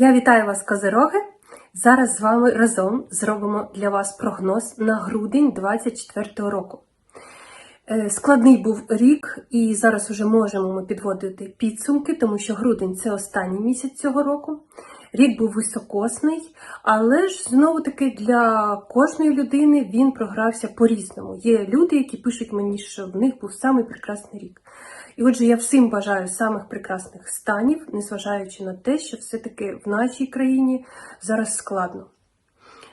Я вітаю вас, козироги! Зараз з вами разом зробимо для вас прогноз на грудень 2024 року. Е, Складний був рік, і зараз вже можемо ми підводити підсумки, тому що грудень це останній місяць цього року. Рік був високосний, але ж знову таки для кожної людини він програвся по-різному. Є люди, які пишуть мені, що в них був самий прекрасний рік. І отже, я всім бажаю самих прекрасних станів, незважаючи на те, що все-таки в нашій країні зараз складно.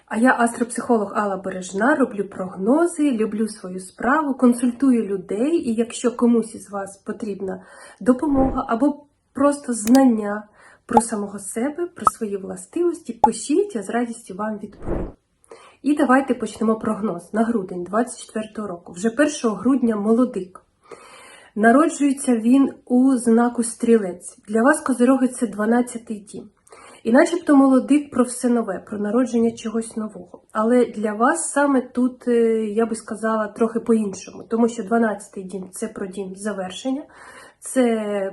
А я астропсихолог Алла Бережна, роблю прогнози, люблю свою справу, консультую людей, і якщо комусь із вас потрібна допомога або просто знання про самого себе, про свої властивості, пишіть, я з радістю вам відповім. І давайте почнемо прогноз на грудень 24 року. Вже 1 грудня молодик. Народжується він у знаку стрілець. Для вас козироги це 12-й дім. І начебто молодик про все нове, про народження чогось нового. Але для вас саме тут, е, я би сказала, трохи по-іншому, тому що 12-й дім це про дім завершення, це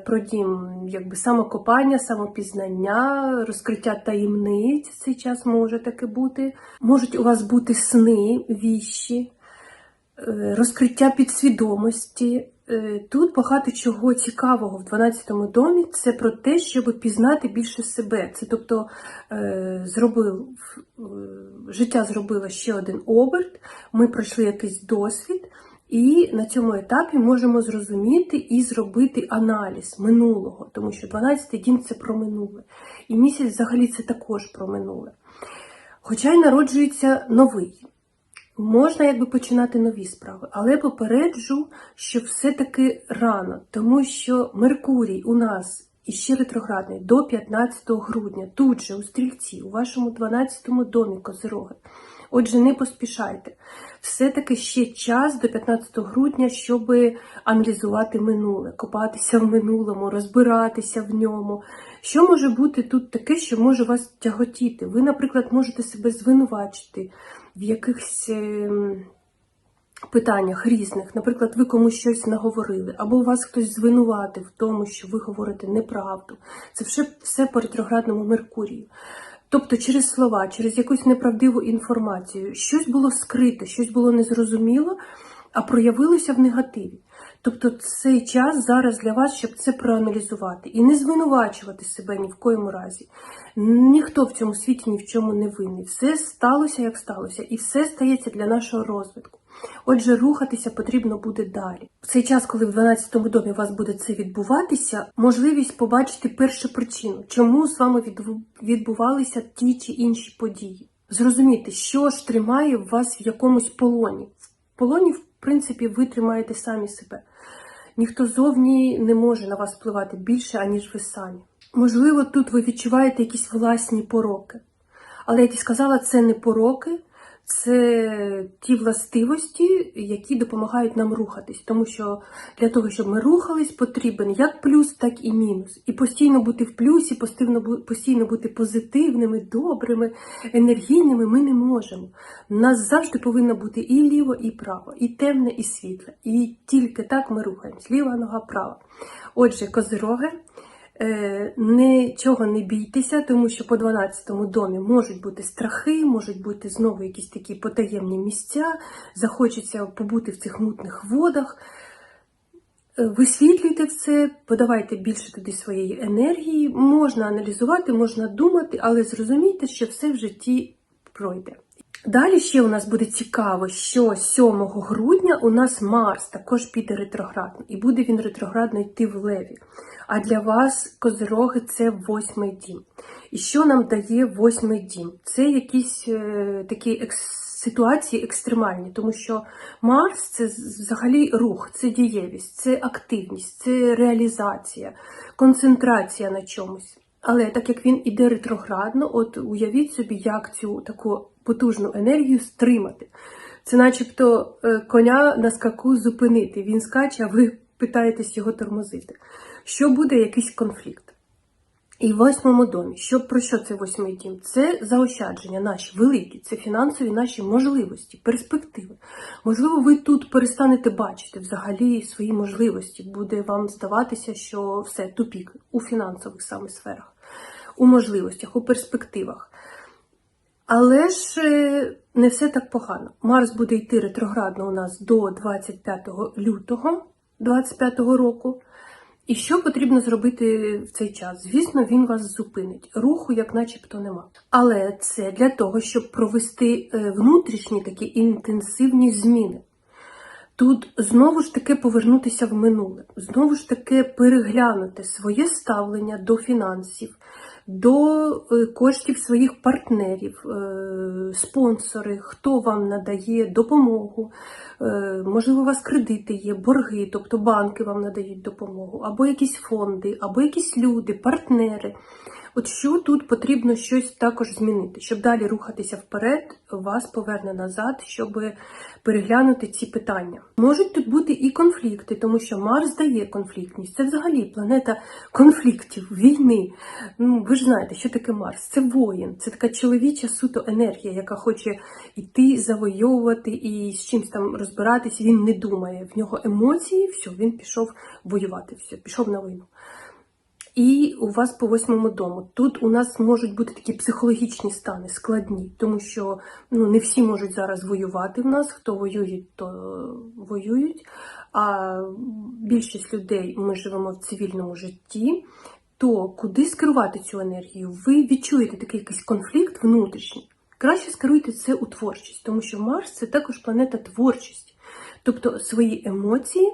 про дім якби самокопання, самопізнання, розкриття таємниць. Цей час може таки бути. Можуть у вас бути сни, віщі, е, розкриття підсвідомості. Е, Тут багато чого цікавого в 12-му домі. Це про те, щоб пізнати більше себе. Це тобто е, зробив е, життя зробило ще один оберт. Ми пройшли якийсь досвід, і на цьому етапі можемо зрозуміти і зробити аналіз минулого, тому що 12-й дім це про минуле. І місяць взагалі це також про минуле. Хоча й народжується новий. Можна якби починати нові справи, але попереджу, що все-таки рано, тому що Меркурій у нас іще ретроградний до 15 грудня, тут же у стрільці, у вашому 12 домі Козироги. Отже, не поспішайте. Все-таки ще час до 15 грудня, щоб аналізувати минуле, копатися в минулому, розбиратися в ньому. Що може бути тут таке, що може вас тяготіти? Ви, наприклад, можете себе звинувачити в якихось ем, питаннях різних. Наприклад, ви комусь щось наговорили, або вас хтось звинуватив в тому, що ви говорите неправду. Це все, все по ретроградному Меркурію. Тобто через слова, через якусь неправдиву інформацію, щось було скрите, щось було незрозуміло, а проявилося в негативі. Тобто цей час зараз для вас, щоб це проаналізувати і не звинувачувати себе ні в коєму разі. Ніхто в цьому світі ні в чому не винний. Все сталося, як сталося, і все стається для нашого розвитку. Отже, рухатися потрібно буде далі. В цей час, коли в 12-му домі у вас буде це відбуватися, можливість побачити першу причину, чому з вами відбувалися ті чи інші події. Зрозуміти, що ж тримає вас в якомусь полоні. В полоні, в принципі, ви тримаєте самі себе. Ніхто зовні не може на вас впливати більше, аніж ви самі. Можливо, тут ви відчуваєте якісь власні пороки. Але, як і сказала, це не пороки, це ті властивості, які допомагають нам рухатись. Тому що для того, щоб ми рухались, потрібен як плюс, так і мінус. І постійно бути в плюсі, постійно, бути позитивними, добрими, енергійними ми не можемо. У нас завжди повинно бути і ліво, і право, і темне, і світле. І тільки так ми рухаємось. Ліва нога, права. Отже, козироги. Е, Нічого не бійтеся, тому що по 12-му домі можуть бути страхи, можуть бути знову якісь такі потаємні місця, захочеться побути в цих мутних водах. Е, Висвітлюйте це, подавайте більше туди своєї енергії. Можна аналізувати, можна думати, але зрозумійте, що все в житті пройде. Далі ще у нас буде цікаво, що 7 грудня у нас Марс також піде ретроградно, і буде він ретроградно йти в леві. А для вас, козироги, це восьмий дім. І що нам дає восьмий дім? Це якісь е, такі екс- ситуації екстремальні, тому що Марс це взагалі рух, це дієвість, це активність, це реалізація, концентрація на чомусь. Але так як він іде ретроградно, от уявіть собі, як цю таку потужну енергію стримати. Це начебто е, коня на скаку зупинити. Він скаче, а ви питаєтесь його тормозити. Що буде якийсь конфлікт? І в восьмому домі, що про що це восьмий дім? Це заощадження наші великі, це фінансові наші можливості, перспективи. Можливо, ви тут перестанете бачити взагалі свої можливості. Буде вам здаватися, що все тупік у фінансових саме сферах. у можливостях, у перспективах. Але ж е, не все так погано. Марс буде йти ретроградно у нас до 25 лютого 25 року. І що потрібно зробити в цей час? Звісно, він вас зупинить. Руху, як начебто, нема. Але це для того, щоб провести е, внутрішні такі інтенсивні зміни. Тут знову ж таки повернутися в минуле, знову ж таки переглянути своє ставлення до фінансів, до е, коштів своїх партнерів, е, спонсори, хто вам надає допомогу, Е, можливо, у вас кредити є, борги, тобто банки вам надають допомогу, або якісь фонди, або якісь люди, партнери. От що тут потрібно щось також змінити, щоб далі рухатися вперед, вас поверне назад, щоб переглянути ці питання. Можуть тут бути і конфлікти, тому що Марс дає конфліктність. Це взагалі планета конфліктів, війни. Ну, ви ж знаєте, що таке Марс? Це воїн, це така чоловіча суто енергія, яка хоче йти, завойовувати і з чимось там розбиратись. Він не думає. В нього емоції, все, він пішов воювати, все, пішов на війну. І у вас по восьмому дому. Тут у нас можуть бути такі психологічні стани складні, тому що ну, не всі можуть зараз воювати в нас. Хто воює, то воюють. А більшість людей ми живемо в цивільному житті. То куди скерувати цю енергію? Ви відчуєте такий якийсь конфлікт внутрішній. Краще скеруйте це у творчість, тому що Марс це також планета творчості. Тобто свої емоції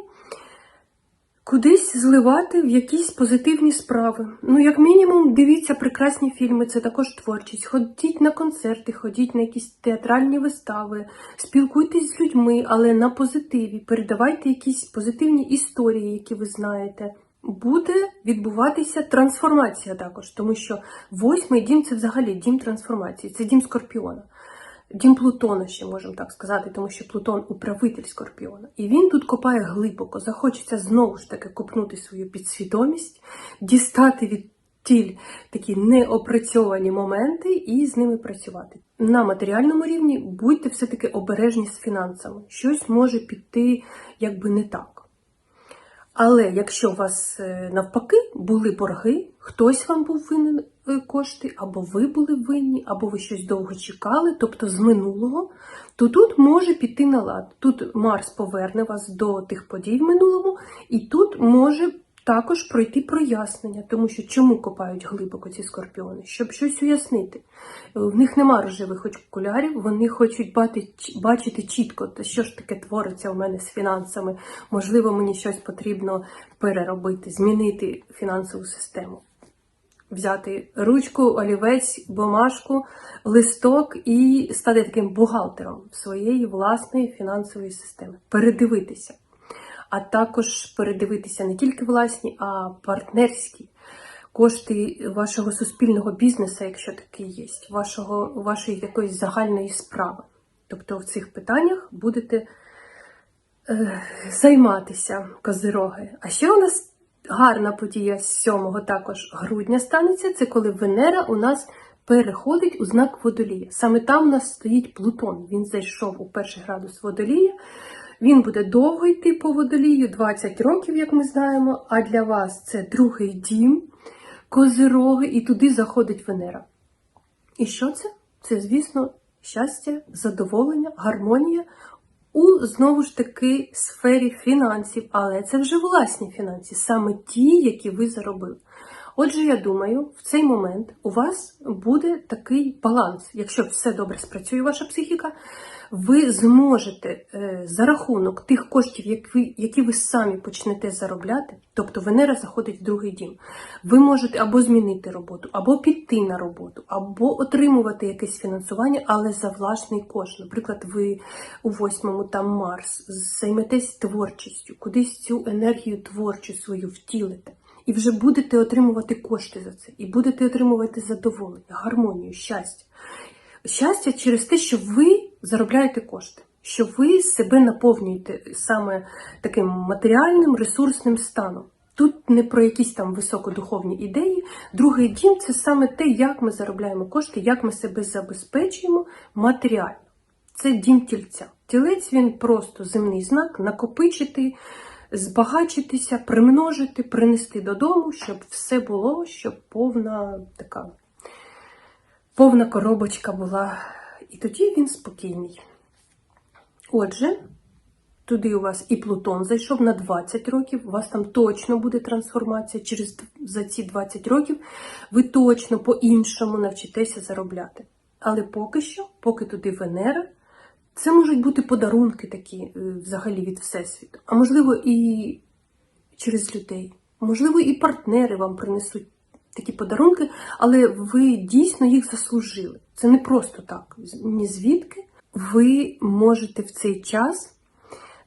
кудись зливати в якісь позитивні справи. Ну, як мінімум, дивіться прекрасні фільми, це також творчість. Ходіть на концерти, ходіть на якісь театральні вистави, спілкуйтесь з людьми, але на позитиві. Передавайте якісь позитивні історії, які ви знаєте. Буде відбуватися трансформація також, тому що восьмий дім це взагалі дім трансформації, це дім скорпіона. Дім Плутона ще можемо так сказати, тому що Плутон управитель Скорпіона. І він тут копає глибоко. Захочеться знову ж таки копнути свою підсвідомість, дістати від тіль такі неопрацьовані моменти і з ними працювати. На матеріальному рівні будьте все-таки обережні з фінансами. Щось може піти якби не так. Але якщо у вас е, навпаки були борги, хтось вам був винен кошти, або ви були винні, або ви щось довго чекали, тобто з минулого, то тут може піти на лад. Тут Марс поверне вас до тих подій в минулому, і тут може також пройти прояснення, тому що чому копають глибоко ці скорпіони? Щоб щось уяснити. В них нема рожевих окулярів, вони хочуть бачити чітко, та що ж таке твориться у мене з фінансами. Можливо, мені щось потрібно переробити, змінити фінансову систему. Взяти ручку, олівець, бумажку, листок і стати таким бухгалтером своєї власної фінансової системи. Передивитися а також передивитися не тільки власні, а партнерські кошти вашого суспільного бізнесу, якщо такий є, вашого, вашої якоїсь загальної справи. Тобто в цих питаннях будете е, займатися козироги. А ще у нас гарна подія з 7 також грудня станеться, це коли Венера у нас переходить у знак водолія. Саме там у нас стоїть Плутон. Він зайшов у перший градус водолія. Він буде довго йти по водолію, 20 років, як ми знаємо, а для вас це другий дім, козироги, і туди заходить Венера. І що це? Це, звісно, щастя, задоволення, гармонія у знову ж таки сфері фінансів, але це вже власні фінанси, саме ті, які ви заробили. Отже, я думаю, в цей момент у вас буде такий баланс. Якщо все добре спрацює, ваша психіка, ви зможете е, за рахунок тих коштів, які ви самі почнете заробляти, тобто Венера заходить в другий дім, ви можете або змінити роботу, або піти на роботу, або отримувати якесь фінансування, але за власний кошт. Наприклад, ви у восьмому там Марс займетесь творчістю, кудись цю енергію творчу свою втілите. І вже будете отримувати кошти за це, і будете отримувати задоволення, гармонію, щастя. Щастя через те, що ви заробляєте кошти, що ви себе наповнюєте саме таким матеріальним ресурсним станом. Тут не про якісь там високодуховні ідеї. Другий дім це саме те, як ми заробляємо кошти, як ми себе забезпечуємо матеріально. Це дім тільця. Тілець він просто земний знак, накопичити, збагачитися, примножити, принести додому, щоб все було, щоб повна така повна коробочка була. І тоді він спокійний. Отже, туди у вас і Плутон зайшов на 20 років, у вас там точно буде трансформація. Через за ці 20 років ви точно по-іншому навчитеся заробляти. Але поки що, поки туди Венера, це можуть бути подарунки такі е, взагалі від Всесвіту. А можливо, і через людей. Можливо, і партнери вам принесуть такі подарунки, але ви дійсно їх заслужили. Це не просто так. Ні звідки. Ви можете в цей час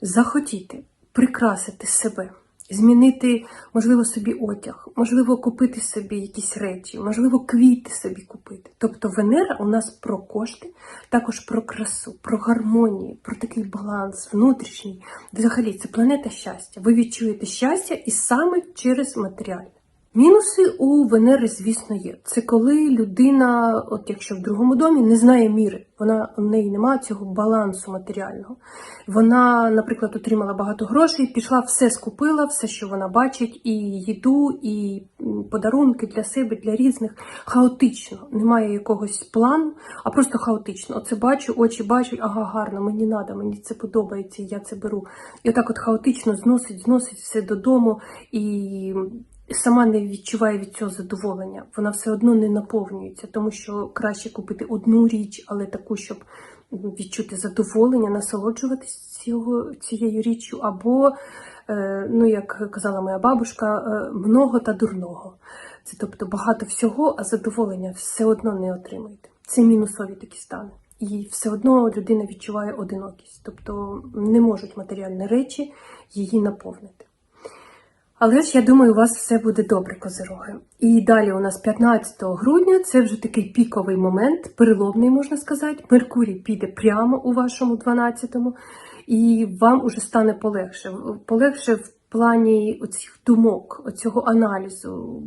захотіти прикрасити себе, змінити, можливо, собі одяг, можливо, купити собі якісь речі, можливо, квіти собі купити. Тобто Венера у нас про кошти, також про красу, про гармонію, про такий баланс внутрішній. Взагалі, це планета щастя. Ви відчуєте щастя і саме через матеріальне. Мінуси у Венери, звісно, є. Це коли людина, от якщо в другому домі, не знає міри, вона у неї немає цього балансу матеріального. Вона, наприклад, отримала багато грошей, пішла, все скупила, все, що вона бачить, і їду, і подарунки для себе, для різних. Хаотично. Немає якогось плану, а просто хаотично. Оце бачу, очі бачать, ага, гарно, мені треба, мені це подобається, я це беру. І отак от хаотично зносить, зносить все додому і сама не відчуває від цього задоволення. Вона все одно не наповнюється, тому що краще купити одну річ, але таку, щоб відчути задоволення, насолоджуватись цією річчю, або, е, ну як казала моя бабушка, е, много та дурного. Це тобто багато всього, а задоволення все одно не отримуєте. Це мінусові такі стани. І все одно людина відчуває одинокість, тобто не можуть матеріальні речі її наповнити. Але ж я думаю, у вас все буде добре, козироги. І далі у нас 15 грудня це вже такий піковий момент, переломний, можна сказати. Меркурій піде прямо у вашому 12-му, і вам уже стане полегше. Полегше в плані оцих думок, оцього аналізу,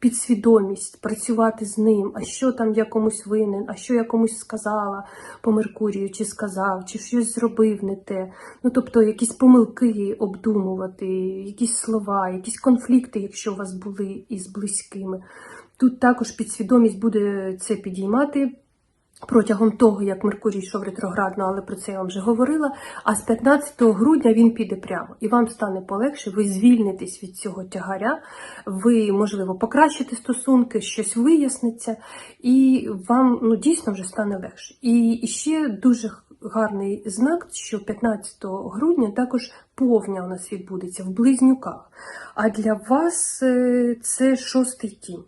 підсвідомість, працювати з ним, а що там я комусь винен, а що я комусь сказала по Меркурію, чи сказав, чи щось зробив не те. Ну, тобто якісь помилки обдумувати, якісь слова, якісь конфлікти, якщо у вас були із близькими. Тут також підсвідомість буде це підіймати. Протягом того, як Меркурій йшов ретроградно, але про це я вам вже говорила. А з 15 грудня він піде прямо, і вам стане полегше, ви звільнитесь від цього тягаря, ви, можливо, покращите стосунки, щось виясниться, і вам ну, дійсно вже стане легше. І, ще дуже гарний знак, що 15 грудня також повня у нас відбудеться в близнюках. А для вас е, це шостий тінь.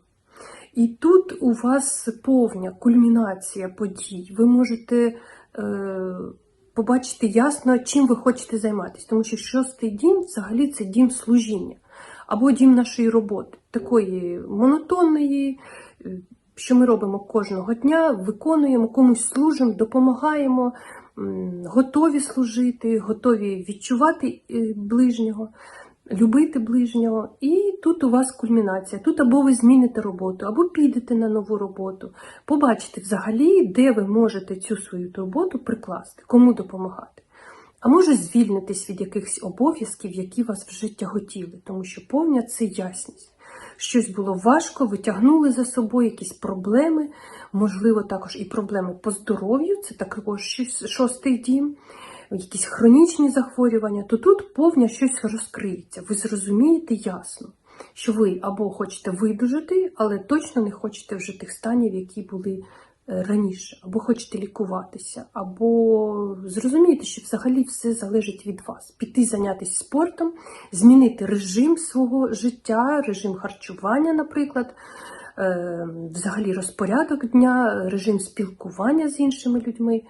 І тут у вас повня кульмінація подій. Ви можете е, побачити ясно, чим ви хочете займатися. Тому що шостий дім взагалі це дім служіння або дім нашої роботи, такої монотонної, що ми робимо кожного дня, виконуємо, комусь служимо, допомагаємо, готові служити, готові відчувати е, ближнього любити ближнього, і тут у вас кульмінація. Тут або ви зміните роботу, або підете на нову роботу. Побачите взагалі, де ви можете цю свою роботу прикласти, кому допомагати. А може звільнитись від якихось обов'язків, які вас вже тяготіли, тому що повня це ясність. Щось було важко, ви тягнули за собою якісь проблеми, можливо, також і проблеми по здоров'ю, це також шостий дім якісь хронічні захворювання, то тут повня щось розкриється. Ви зрозумієте ясно, що ви або хочете видужити, але точно не хочете вже тих станів, які були е, раніше, або хочете лікуватися, або зрозумієте, що взагалі все залежить від вас. Піти зайнятися спортом, змінити режим свого життя, режим харчування, наприклад. е, Взагалі розпорядок дня, режим спілкування з іншими людьми.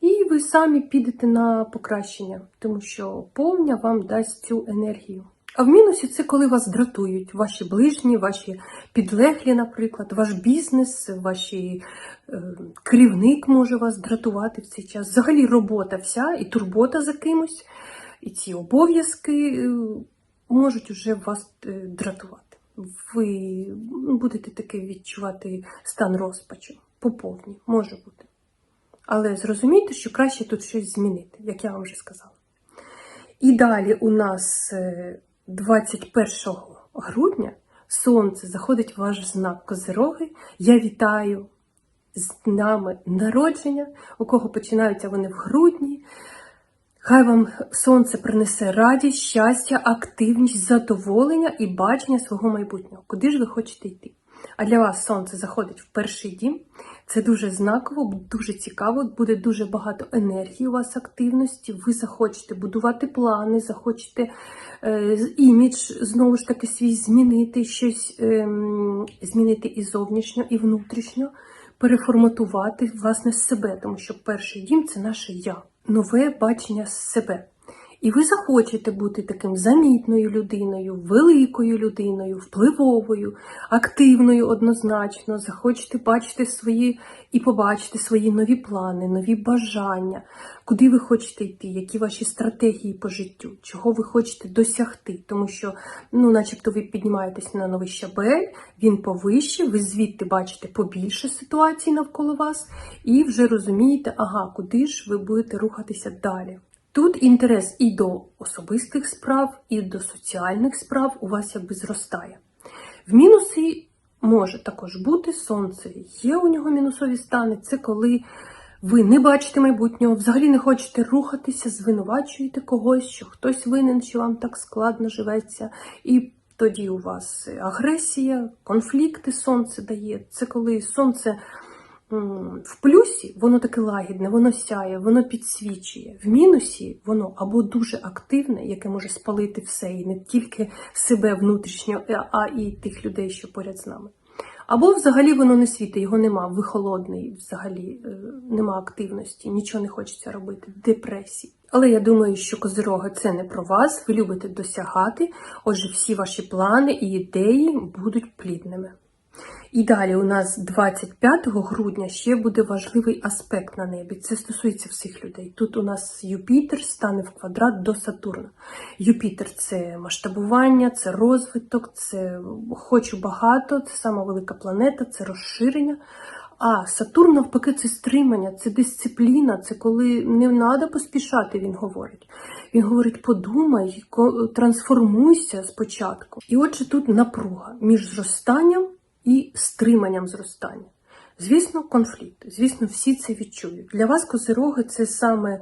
І ви самі підете на покращення, тому що повня вам дасть цю енергію. А в мінусі це коли вас дратують ваші ближні, ваші підлеглі, наприклад, ваш бізнес, ваші е, керівник може вас дратувати в цей час. Взагалі робота вся і турбота за кимось, і ці обов'язки е, можуть вже вас е, дратувати. Ви будете таки відчувати стан розпачу. По повній, може бути. Але зрозумійте, що краще тут щось змінити, як я вам вже сказала. І далі у нас е, 21 грудня сонце заходить в ваш знак Козироги. Я вітаю з нами народження, у кого починаються вони в грудні. Хай вам сонце принесе радість, щастя, активність, задоволення і бачення свого майбутнього. Куди ж ви хочете йти? А для вас сонце заходить в перший дім. Це дуже знаково, дуже цікаво, буде дуже багато енергії у вас активності. Ви захочете будувати плани, захочете е, імідж знову ж таки свій змінити, щось ем, змінити і зовнішньо, і внутрішньо, переформатувати власне себе, тому що перший дім це наше я, нове бачення себе. І ви захочете бути таким замітною людиною, великою людиною, впливовою, активною однозначно, захочете бачити свої і побачити свої нові плани, нові бажання, куди ви хочете йти, які ваші стратегії по життю, чого ви хочете досягти. Тому що, ну, начебто, ви піднімаєтесь на новий щабель, він повище, ви звідти бачите побільше ситуацій навколо вас, і вже розумієте, ага, куди ж ви будете рухатися далі. Тут інтерес і до особистих справ, і до соціальних справ у вас якби зростає. В мінуси може також бути сонце. Є у нього мінусові стани. Це коли ви не бачите майбутнього, взагалі не хочете рухатися, звинувачуєте когось, що хтось винен, що вам так складно живеться. І тоді у вас агресія, конфлікти сонце дає. Це коли сонце в плюсі, воно таке лагідне, воно сяє, воно підсвічує. В мінусі воно або дуже активне, яке може спалити все, і не тільки себе внутрішньо, е, а і тих людей, що поряд з нами. Або взагалі воно не світить, його нема, ви холодний, взагалі е, нема активності, нічого не хочеться робити, депресії. Але я думаю, що козироги це не про вас, ви любите досягати, отже, всі ваші плани і ідеї будуть плідними. І далі у нас 25 грудня ще буде важливий аспект на небі. Це стосується всіх людей. Тут у нас Юпітер стане в квадрат до Сатурна. Юпітер це масштабування, це розвиток, це хочу багато, це сама велика планета, це розширення. А Сатурн, навпаки, це стримання, це дисципліна, це коли не треба поспішати, він говорить. Він говорить, подумай, трансформуйся спочатку. І отже, тут напруга між зростанням і стриманням зростання. Звісно, конфлікт. Звісно, всі це відчують. Для вас козироги це саме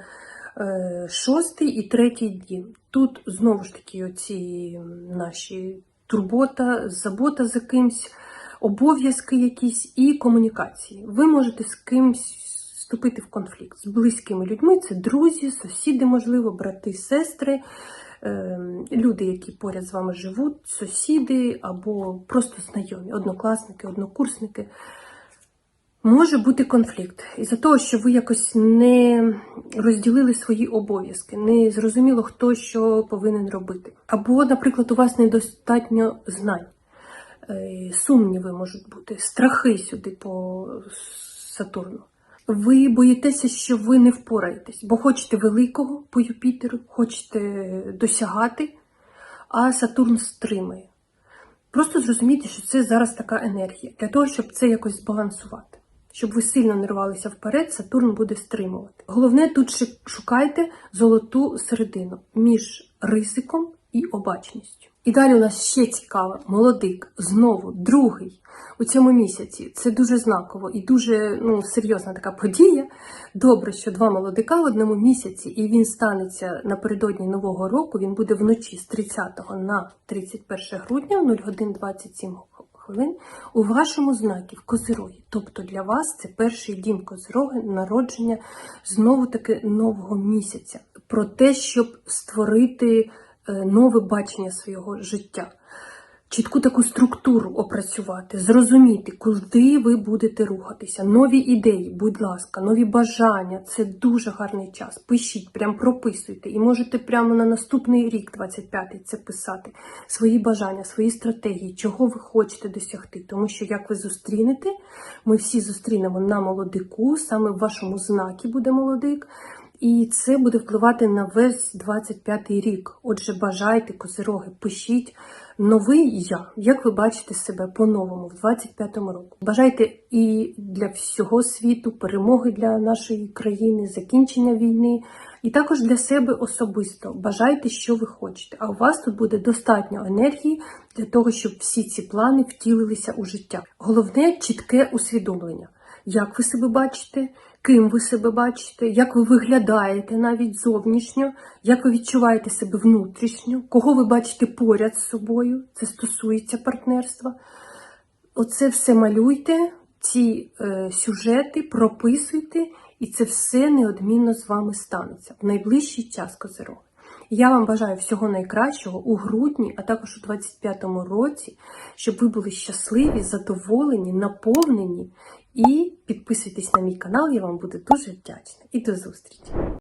е, шостий і третій дім. Тут знову ж таки оці наші турбота, забота за кимсь, обов'язки якісь і комунікації. Ви можете з кимсь вступити в конфлікт з близькими людьми. Це друзі, сусіди, можливо, брати, сестри, люди, які поряд з вами живуть, сусіди або просто знайомі, однокласники, однокурсники. Може бути конфлікт із-за того, що ви якось не розділили свої обов'язки, не зрозуміло, хто що повинен робити. Або, наприклад, у вас недостатньо знань, Е, сумніви можуть бути, страхи сюди по Сатурну. Ви боїтеся, що ви не впораєтесь, бо хочете великого по Юпітеру, хочете досягати, а Сатурн стримує. Просто зрозумійте, що це зараз така енергія для того, щоб це якось збалансувати. Щоб ви сильно не рвалися вперед, Сатурн буде стримувати. Головне тут шукайте золоту середину між ризиком і обачністю. І далі у нас ще цікаво, молодик, знову другий у цьому місяці. Це дуже знаково і дуже ну, серйозна така подія. Добре, що два молодика в одному місяці, і він станеться напередодні нового року. Він буде вночі з 30 на 31 грудня, 0 годин 27 хвилин у вашому знакі в Козирогі. Тобто для вас це перший дім Козироги, народження знову таки нового місяця. Про те, щоб створити нове бачення свого життя. Чітку таку структуру опрацювати, зрозуміти, куди ви будете рухатися, нові ідеї, будь ласка, нові бажання. Це дуже гарний час. Пишіть, прям прописуйте. І можете прямо на наступний рік, 25-й, це писати. Свої бажання, свої стратегії, чого ви хочете досягти. Тому що як ви зустрінете, ми всі зустрінемо на молодику, саме в вашому знакі буде молодик. І це буде впливати на весь 25 рік. Отже, бажайте козироги, пишіть новий я. Як ви бачите себе по-новому в 25-му року? Бажайте і для всього світу перемоги для нашої країни, закінчення війни, і також для себе особисто. Бажайте, що ви хочете. А у вас тут буде достатньо енергії для того, щоб всі ці плани втілилися у життя. Головне чітке усвідомлення. Як ви себе бачите, ким ви себе бачите, як ви виглядаєте навіть зовнішньо, як ви відчуваєте себе внутрішньо, кого ви бачите поряд з собою, це стосується партнерства. Оце все малюйте, ці е, сюжети прописуйте, і це все неодмінно з вами станеться в найближчий час козирог. Я вам бажаю всього найкращого у грудні, а також у 25-му році, щоб ви були щасливі, задоволені, наповнені. І підписуйтесь на мій канал, я вам буду дуже вдячна. І до зустрічі!